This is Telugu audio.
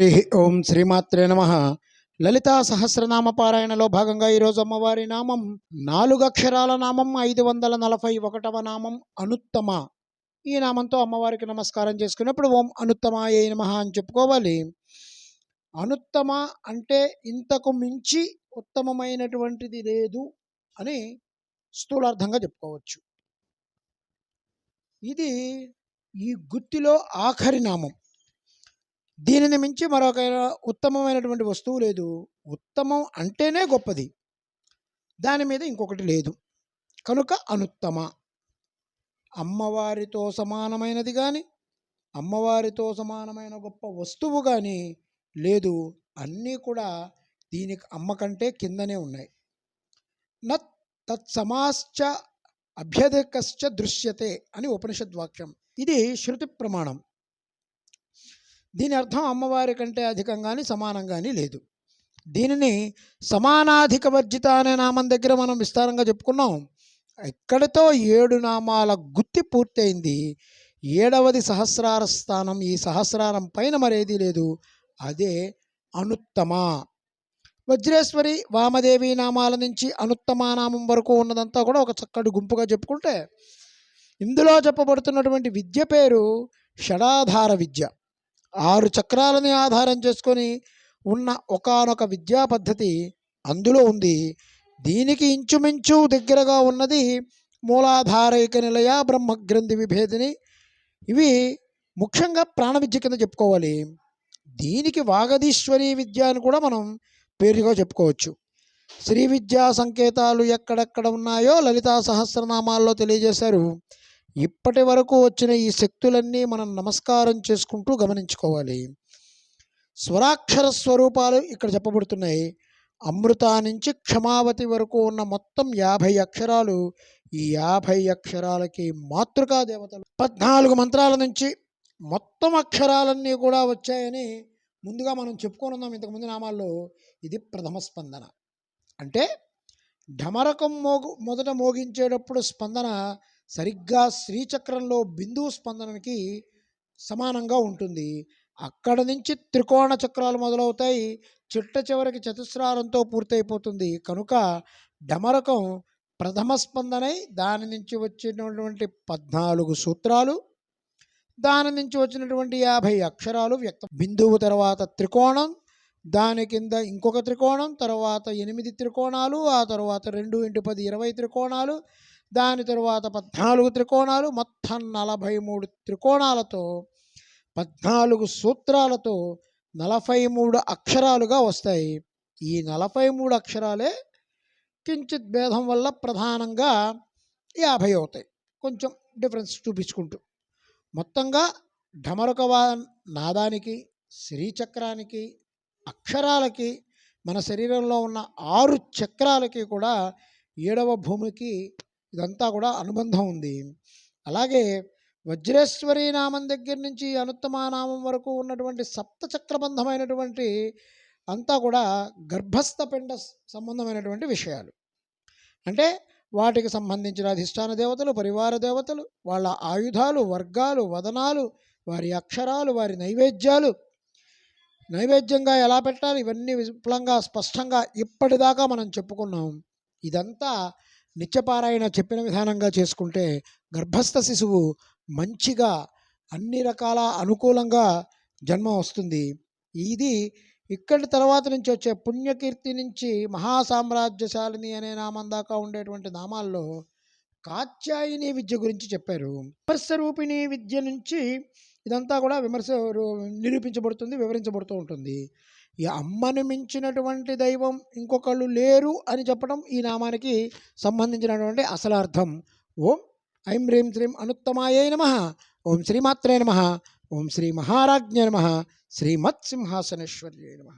హరి ఓం శ్రీమాత్రే నమ. లలితా సహస్రనామ పారాయణలో భాగంగా ఈరోజు అమ్మవారి నామం నాలుగు అక్షరాల నామం ఐదు వందల నలభై ఒకటవ నామం అనుత్తమ. ఈ నామంతో అమ్మవారికి నమస్కారం చేసుకున్నప్పుడు ఓం అనుత్తమాయ నమ అని చెప్పుకోవాలి. అనుత్తమ అంటే ఇంతకు మించి ఉత్తమమైనటువంటిది లేదు అని స్థూలార్థంగా చెప్పుకోవచ్చు. ఇది ఈ గుత్తిలో ఆఖరి నామం. దీనిని మించి మరొక ఉత్తమమైనటువంటి వస్తువు లేదు. ఉత్తమం అంటేనే గొప్పది. దాని మీద ఇంకొకటి లేదు. కనుక అనుత్తమ. అమ్మవారితో సమానమైనది కానీ అమ్మవారితో సమానమైన గొప్ప వస్తువు కానీ లేదు. అన్నీ కూడా దీనికి అమ్మ కంటే కిందనే ఉన్నాయి. నత్ తత్సమాశ్చ అభ్యధికశ్చ దృశ్యతే అని ఉపనిషద్వాక్యం. ఇది శృతి ప్రమాణం. దీని అర్థం అమ్మవారి కంటే అధికంగాని సమానంగాని లేదు. దీనిని సమానాధిక వర్జిత అనే నామం దగ్గర మనం విస్తారంగా చెప్పుకున్నాం. ఇక్కడితో ఏడు నామాల గుత్తి పూర్తయింది ఏడవది సహస్రార స్థానం ఈ సహస్రారం పైన మరేది లేదు అదే అనుత్తమ. వజ్రేశ్వరి వామదేవి నామాల నుంచి అనుత్తమ నామం వరకు ఉన్నదంతా కూడా ఒక చక్కటి గుంపుగా చెప్పుకుంటే ఇందులో చెప్పబడుతున్నటువంటి విద్య పేరు షడాధార విద్య. ఆరు చక్రాలని ఆధారం చేసుకొని ఉన్న ఒకానొక విద్యా పద్ధతి అందులో ఉంది. దీనికి ఇంచుమించు దగ్గరగా ఉన్నది మూలాధారైక నిలయ బ్రహ్మగ్రంథి విభేదిని. ఇవి ముఖ్యంగా ప్రాణ విద్య కింద చెప్పుకోవాలి. దీనికి వాగదీశ్వరి విద్య అని కూడా మనం పేరుగా చెప్పుకోవచ్చు. శ్రీ విద్యా సంకేతాలు ఎక్కడెక్కడ ఉన్నాయో లలితా సహస్రనామాల్లో తెలియజేశారు. ఇప్పటి వరకు వచ్చిన ఈ శక్తులన్నీ మనం నమస్కారం చేసుకుంటూ గమనించుకోవాలి. స్వరాక్షర స్వరూపాలు ఇక్కడ చెప్పబడుతున్నాయి. అమృత నుంచి క్షమావతి వరకు ఉన్న మొత్తం యాభై అక్షరాలు ఈ యాభై అక్షరాలకి మాతృకా దేవతలు. పద్నాలుగు మంత్రాల నుంచి మొత్తం అక్షరాలన్నీ కూడా వచ్చాయని ముందుగా మనం చెప్పుకొని ఉన్నాం ఇంతకుముందు నామాల్లో. ఇది ప్రథమ స్పందన. అంటే ఢమరకం మోగు మొదట మోగించేటప్పుడు స్పందన సరిగ్గా శ్రీచక్రంలో బిందువు స్పందనకి సమానంగా ఉంటుంది. అక్కడ నుంచి త్రికోణ చక్రాలు మొదలవుతాయి. చిట్ట చివరికి చతుస్రారంతో పూర్తయిపోతుంది. కనుక డమరకం ప్రథమ స్పందనై దాని నుంచి వచ్చినటువంటి పద్నాలుగు సూత్రాలు దాని నుంచి వచ్చినటువంటి యాభై అక్షరాలు వ్యక్త. బిందువు తర్వాత త్రికోణం దాని కింద ఇంకొక త్రికోణం తర్వాత ఎనిమిది త్రికోణాలు ఆ తర్వాత రెండు ఇంటి పది ఇరవై త్రికోణాలు దాని తరువాత పద్నాలుగు త్రికోణాలు మొత్తం నలభై మూడు త్రికోణాలతో పద్నాలుగు సూత్రాలతో నలభై మూడు అక్షరాలుగా వస్తాయి. ఈ నలభై మూడు అక్షరాలే కించిత్ భేదం వల్ల ప్రధానంగా యాభై అవుతాయి. కొంచెం డిఫరెన్స్ చూపించుకుంటూ. మొత్తంగా ఢమరకవా నాదానికి శ్రీచక్రానికి అక్షరాలకి మన శరీరంలో ఉన్న ఆరు చక్రాలకి కూడా ఏడవ భూమికి ఇదంతా కూడా అనుబంధం ఉంది. అలాగే వజ్రేశ్వరి నామం దగ్గర నుంచి అనుత్తమ నామం వరకు ఉన్నటువంటి సప్త చక్రబంధమైనటువంటి అంతా కూడా గర్భస్థ పిండ సంబంధమైనటువంటి విషయాలు. అంటే వాటికి సంబంధించిన అధిష్టాన దేవతలు పరివార దేవతలు వాళ్ళ ఆయుధాలు వర్గాలు వదనాలు వారి అక్షరాలు వారి నైవేద్యాలు. నైవేద్యంగా ఎలా పెట్టాలి? ఇవన్నీ విపులంగా స్పష్టంగా ఇప్పటిదాకా మనం చెప్పుకున్నాం. ఇదంతా నిత్యపారాయణ చెప్పిన విధానంగా చేసుకుంటే గర్భస్థ శిశువు మంచిగా అన్ని రకాల అనుకూలంగా జన్మ వస్తుంది. ఇది ఇక్కడి తర్వాత నుంచి వచ్చే పుణ్యకీర్తి నుంచి మహాసామ్రాజ్యశాలిని అనే నామం దాకా ఉండేటువంటి నామాల్లో కాత్యాయిని విద్య గురించి చెప్పారు. విమర్శరూపిణి విద్య నుంచి ఇదంతా కూడా విమర్శ నిరూపించబడుతుంది వివరించబడుతూ ఉంటుంది. ఈ అమ్మను మించినటువంటి దైవం ఇంకొకళ్ళు లేరు అని చెప్పడం ఈ నామానికి సంబంధించినటువంటి అసలు అర్థం. ఓం ఐం హ్రీం శ్రీం అనుత్తమాయే నమ. ఓం శ్రీమాత్రే నమ. ఓం శ్రీ మహారాజ్ఞ నమ. శ్రీమత్సింహాసనేశ్వర్యే నమ.